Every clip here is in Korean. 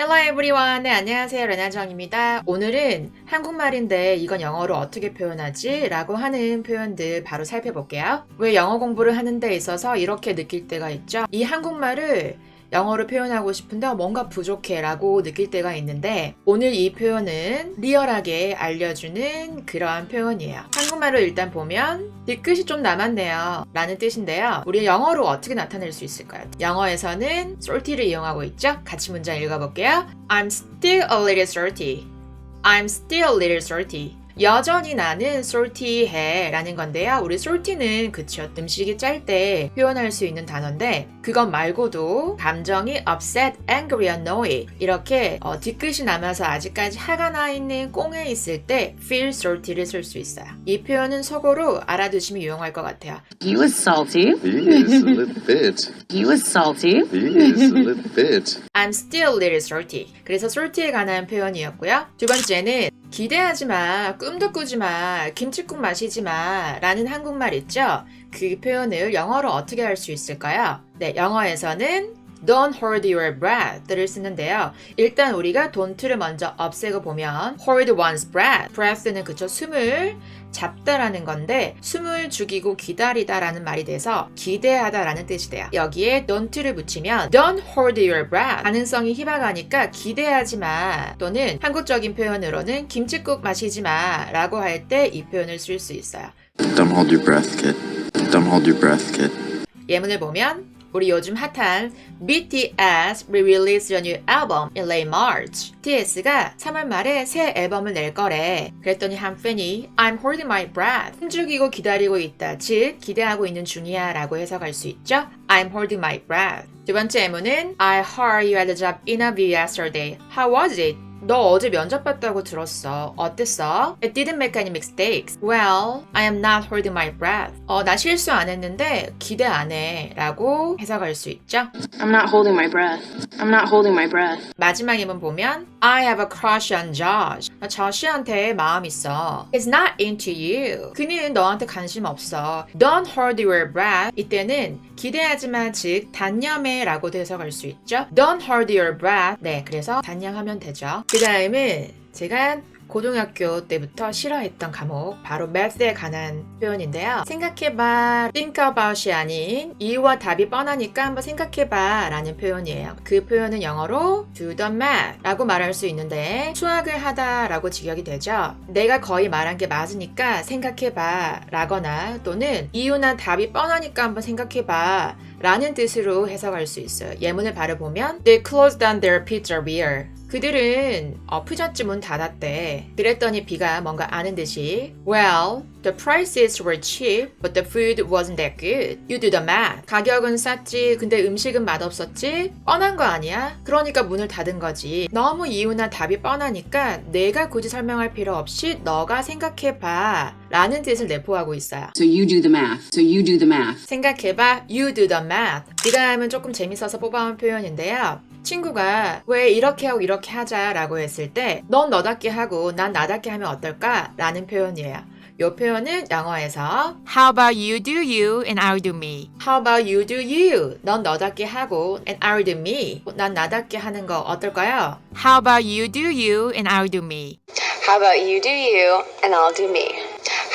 Hello everyone. 네, 안녕하세요. 레나정입니다. 오늘은 한국말인데 이건 영어로 어떻게 표현하지? 라고 하는 표현들 바로 살펴볼게요. 왜 영어 공부를 하는 데 있어서 이렇게 느낄 때가 있죠? 이 한국말을 영어로 표현하고 싶은데 어, 뭔가 부족해 라고 느낄 때가 있는데 오늘 이 표현은 리얼하게 알려주는 그러한 표현이에요. 한국말로 일단 보면 뒤끝이 좀 남았네요 라는 뜻인데요. 우리 영어로 어떻게 나타낼 수 있을까요? 영어에서는 salty를 이용하고 있죠? 같이 문장 읽어볼게요. I'm still a little salty. I'm still a little salty. 여전히 나는 salty해 라는 건데요. 우리 salty는 그쵸. 음식이 짤 때 표현할 수 있는 단어인데 그것 말고도 감정이 upset, angry, annoyed 이렇게 어, 뒤끝이 남아서 아직까지 화가 나 있는 꽁에 있을 때 feel salty를 쓸 수 있어요. 이 표현은 속어로 알아두시면 유용할 것 같아요. He was salty. He is a little bit. He was salty. He is a little bit. I'm still a little salty. 그래서 salty에 관한 표현이었고요. 두 번째는 기대하지 마, 꿈도 꾸지 마, 김치국 마시지 마 라는 한국말 있죠? 그 표현을 영어로 어떻게 할 수 있을까요? 네, 영어에서는 Don't hold your breath를 쓰는데요. 일단 우리가 don't를 먼저 없애고 보면 hold one's breath. breath는 그쵸 숨을 잡다라는 건데 숨을 죽이고 기다리다라는 말이 돼서 기대하다라는 뜻이 돼요. 여기에 don't를 붙이면 don't hold your breath 가능성이 희박하니까 기대하지 마 또는 한국적인 표현으로는 김치국 마시지 마라고 할 때 이 표현을 쓸 수 있어요. Don't hold your breath, kid. Don't hold your breath, kid. 예문을 보면 우리 요즘 핫한 BTS re-release a new album in late March. BTS가 3월 말에 새 앨범을 낼 거래. 그랬더니 한 팬이 I'm holding my breath. 숨죽이고 기다리고 있다. 즉 기대하고 있는 중이야 라고 해석할 수 있죠. I'm holding my breath. 두 번째 예문은 I heard you had a job interview yesterday. How was it? 너 어제 면접 봤다고 들었어. 어땠어? It didn't make any mistakes. Well, I am not holding my breath. 어, 나 실수 안 했는데 기대 안 해. 라고 해석할 수 있죠. I'm not holding my breath. I'm not holding my breath. 마지막 예문 보면 I have a crush on Josh. 나 저시한테 마음 있어. He's not into you. 그는 너한테 관심 없어. Don't hold your breath. 이때는 기대하지마 즉 단념해 라고도 해석할 수 있죠. Don't hold your breath. 네, 그래서 단념하면 되죠. 그 다음은 제가 고등학교 때부터 싫어했던 과목 바로 math에 관한 표현인데요. 생각해봐, think about이 아닌 이유와 답이 뻔하니까 한번 생각해봐 라는 표현이에요. 그 표현은 영어로 do the math 라고 말할 수 있는데 수학을 하다 라고 직역이 되죠. 내가 거의 말한 게 맞으니까 생각해봐 라거나 또는 이유나 답이 뻔하니까 한번 생각해봐 라는 뜻으로 해석할 수 있어요. 예문을 바로 보면 They closed down their pizzeria. 그들은 어, 문 닫았대. 그랬더니 비가 뭔가 아는 듯이 Well, the prices were cheap, but the food wasn't that good. You do the math. 가격은 쌌지, 근데 음식은 맛없었지? 뻔한 거 아니야? 그러니까 문을 닫은 거지. 너무 이유나 답이 뻔하니까 내가 굳이 설명할 필요 없이 너가 생각해봐. 라는 뜻을 내포하고 있어요. So you do the math. So you do the math. 생각해봐, you do the math. 이 다음은 조금 재밌어서 뽑아온 표현인데요. 친구가 왜 이렇게 하고 이렇게 하자라고 했을 때 넌 너답게 하고 난 나답게 하면 어떨까? 라는 표현이에요. 이 표현은 영어에서 How about you do you and I'll do me. How about you do you? 넌 너답게 하고 and I'll do me. 난 나답게 하는 거 어떨까요? How about you do you and I'll do me. How about you do you and I'll do me?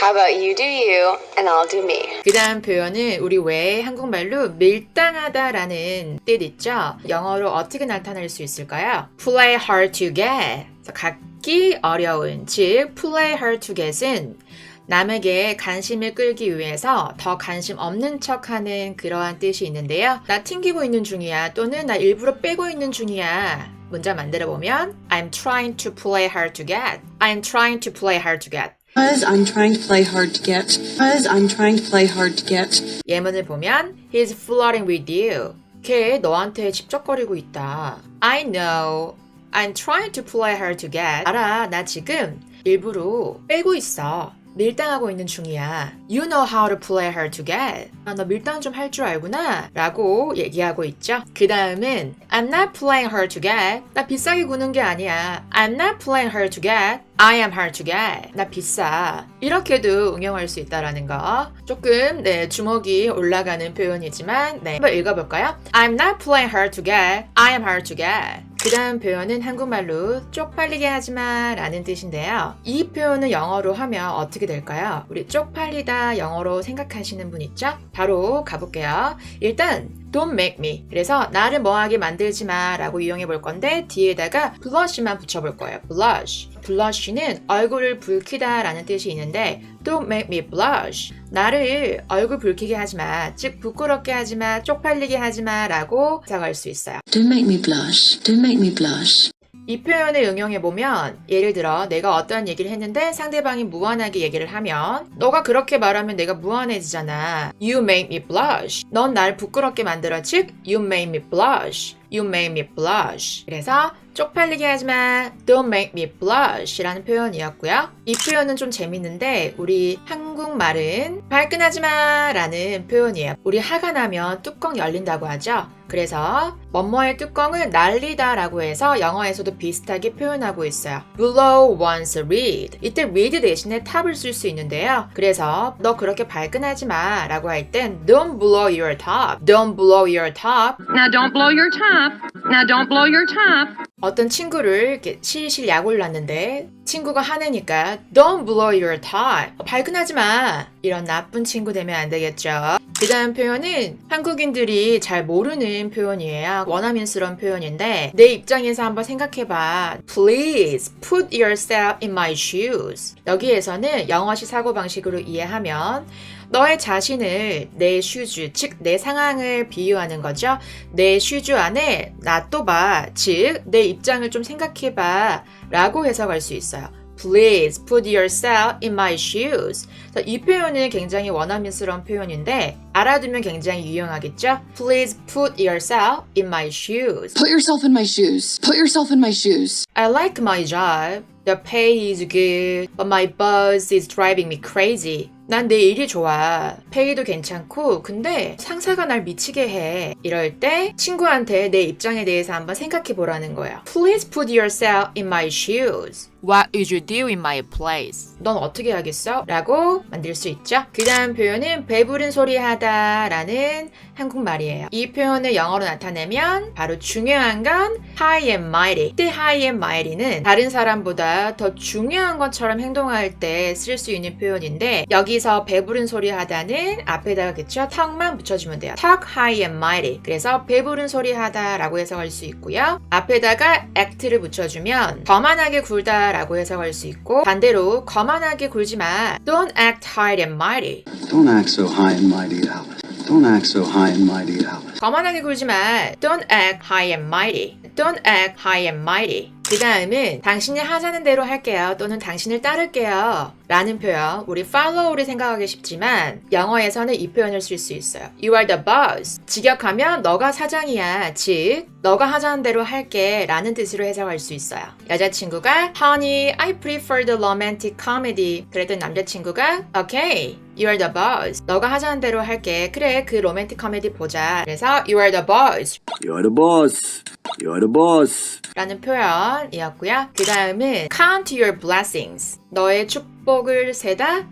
How about you do you and I'll do me? 그 다음 표현은 우리 외에 한국말로 밀당하다라는 뜻 있죠? 영어로 어떻게 나타낼 수 있을까요? play hard to get. 갖기 어려운, 즉 play hard to get은 남에게 관심을 끌기 위해서 더 관심 없는 척 하는 그러한 뜻이 있는데요. 나 튕기고 있는 중이야 또는 나 일부러 빼고 있는 중이야. 문장 만들어 보면 I'm trying to play hard to get. I'm trying to play hard to get. Because I'm trying to play hard to get. Because I'm trying to play hard to get. 예문을 보면 He's flirting with you. 걔 너한테 집적거리고 있다. I know. I'm trying to play hard to get. 알아, 나 지금 일부러 빼고 있어. 밀당하고 있는 중이야. You know how to play hard to get. 아, 너 밀당 좀 할 줄 알구나. 라고 얘기하고 있죠. 그 다음은 I'm not playing hard to get. 나 비싸게 구는 게 아니야. I'm not playing hard to get. I am hard to get. 나 비싸. 이렇게도 응용할 수 있다라는 거. 조금 네 주먹이 올라가는 표현이지만 네 한번 읽어볼까요? I'm not playing hard to get. I am hard to get. 그 다음 표현은 한국말로 쪽팔리게 하지마 라는 뜻인데요. 이 표현은 영어로 하면 어떻게 될까요? 우리 쪽팔리다 영어로 생각하시는 분 있죠? 바로 가볼게요. 일단 Don't make me. 그래서 나를 뭐하게 만들지 마 라고 이용해 볼 건데 뒤에다가 blush만 붙여볼 거예요. blush. Blush는 얼굴을 붉히다 라는 뜻이 있는데 Don't make me blush. 나를 얼굴 붉히게 하지 마. 즉 부끄럽게 하지 마. 쪽팔리게 하지 마 라고 해석할 수 있어요. Don't make me blush. Don't make me blush. 이 표현을 응용해 보면 예를 들어 내가 어떤 얘기를 했는데 상대방이 무한하게 얘기를 하면 너가 그렇게 말하면 내가 무한해지잖아. You make me blush. 넌 날 부끄럽게 만들어. 즉 you make me blush. You make me blush. 그래서 쪽팔리게 하지 마. Don't make me blush. 라는 표현이었고요. 이 표현은 좀 재밌는데 우리 한국말은 발끈하지 마 라는 표현이에요. 우리 화가 나면 뚜껑 열린다고 하죠. 그래서 뭐뭐의 뚜껑을 날리다 라고 해서 영어에서도 비슷하게 표현하고 있어요. blow one's reed. 이때 reed 대신에 탑을 쓸 수 있는데요. 그래서 너 그렇게 발끈하지 마 라고 할 땐 don't blow your top. don't blow your top. Now don't blow your top. Now don't blow your top. 어떤 친구를 이렇게 실실 약을 놨는데 친구가 화내니까 don't blow your top. 발끈하지 마. 이런 나쁜 친구 되면 안 되겠죠. 그 다음 표현은 한국인들이 잘 모르는 표현이에요. 원어민스러운 표현인데 내 입장에서 한번 생각해봐. Please put yourself in my shoes. 여기에서는 영어식 사고방식으로 이해하면 너의 자신을 내 슈즈, 즉 내 상황을 비유하는 거죠. 내 슈즈 안에 놔둬봐. 즉, 내 입장을 좀 생각해봐. 라고 해석할 수 있어요. Please put yourself in my shoes. 자, 이 표현은 굉장히 원어민스러운 표현인데 알아두면 굉장히 유용하겠죠? Please put yourself in my shoes. Put yourself in my shoes. Put yourself in my shoes. I like my job. The pay is good, but my boss is driving me crazy. 난 내 일이 좋아. 페이도 괜찮고, 근데 상사가 날 미치게 해. 이럴 때 친구한테 내 입장에 대해서 한번 생각해 보라는 거야. Please put yourself in my shoes. What would you do in my place? 넌 어떻게 하겠어? 라고 만들 수 있죠. 그 다음 표현은 배부른 소리 하다 라는 한국말이에요. 이 표현을 영어로 나타내면 바로 중요한 건 high and mighty. 이때 high and mighty는 다른 사람보다 더 중요한 것처럼 행동할 때 쓸 수 있는 표현인데 여기서 배부른 소리 하다는 앞에다가 그쵸? 턱만 붙여주면 돼요. talk high and mighty. 그래서 배부른 소리 하다 라고 해석할 수 있고요. 앞에다가 act를 붙여주면 거만하게 굴다 라고 해석할 수 있고 반대로 거만하게 굴지 마. don't act high and mighty. Don't act so high and mighty, Alice. Don't act so high and mighty, Alice. 거만하게 굴지 마. Don't act high and mighty. Don't act high and mighty. 그 다음은 당신이 하자는 대로 할게요. 또는 당신을 따를게요. 라는 표현. 우리 follow를 생각하기 쉽지만 영어에서는 이 표현을 쓸 수 있어요. You are the boss. 직역하면 너가 사장이야. 즉, 너가 하자는 대로 할게. 라는 뜻으로 해석할 수 있어요. 여자친구가 Honey, I prefer the romantic comedy. 그랬더니 남자친구가 Okay. You are the boss. 너가 하자는 대로 할게. 그래, 그 로맨틱 코미디 보자. 그래서 You are the boss. You're the boss. You're the boss. 라는 표현이었고요. 그 다음은 count your blessings. 너의 축복을 세다.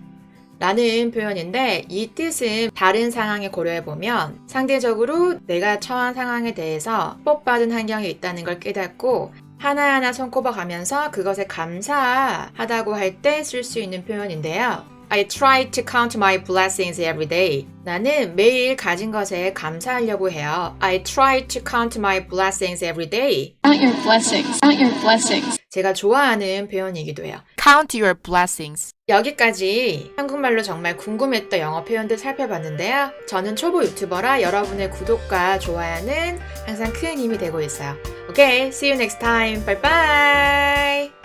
라는 표현인데 이 뜻은 다른 상황에 고려해보면 상대적으로 내가 처한 상황에 대해서 축복받은 환경에 있다는 걸 깨닫고 하나하나 손꼽아 가면서 그것에 감사하다고 할 때 쓸 수 있는 표현인데요. I try to count my blessings every day. 나는 매일 가진 것에 감사하려고 해요. I try to count my blessings every day. Count your blessings. Count your blessings. 제가 좋아하는 표현이기도 해요. Count your blessings. 여기까지 한국말로 정말 궁금했던 영어 표현들 살펴봤는데요. 저는 초보 유튜버라 여러분의 구독과 좋아요는 항상 큰 힘이 되고 있어요. Okay, see you next time. Bye bye.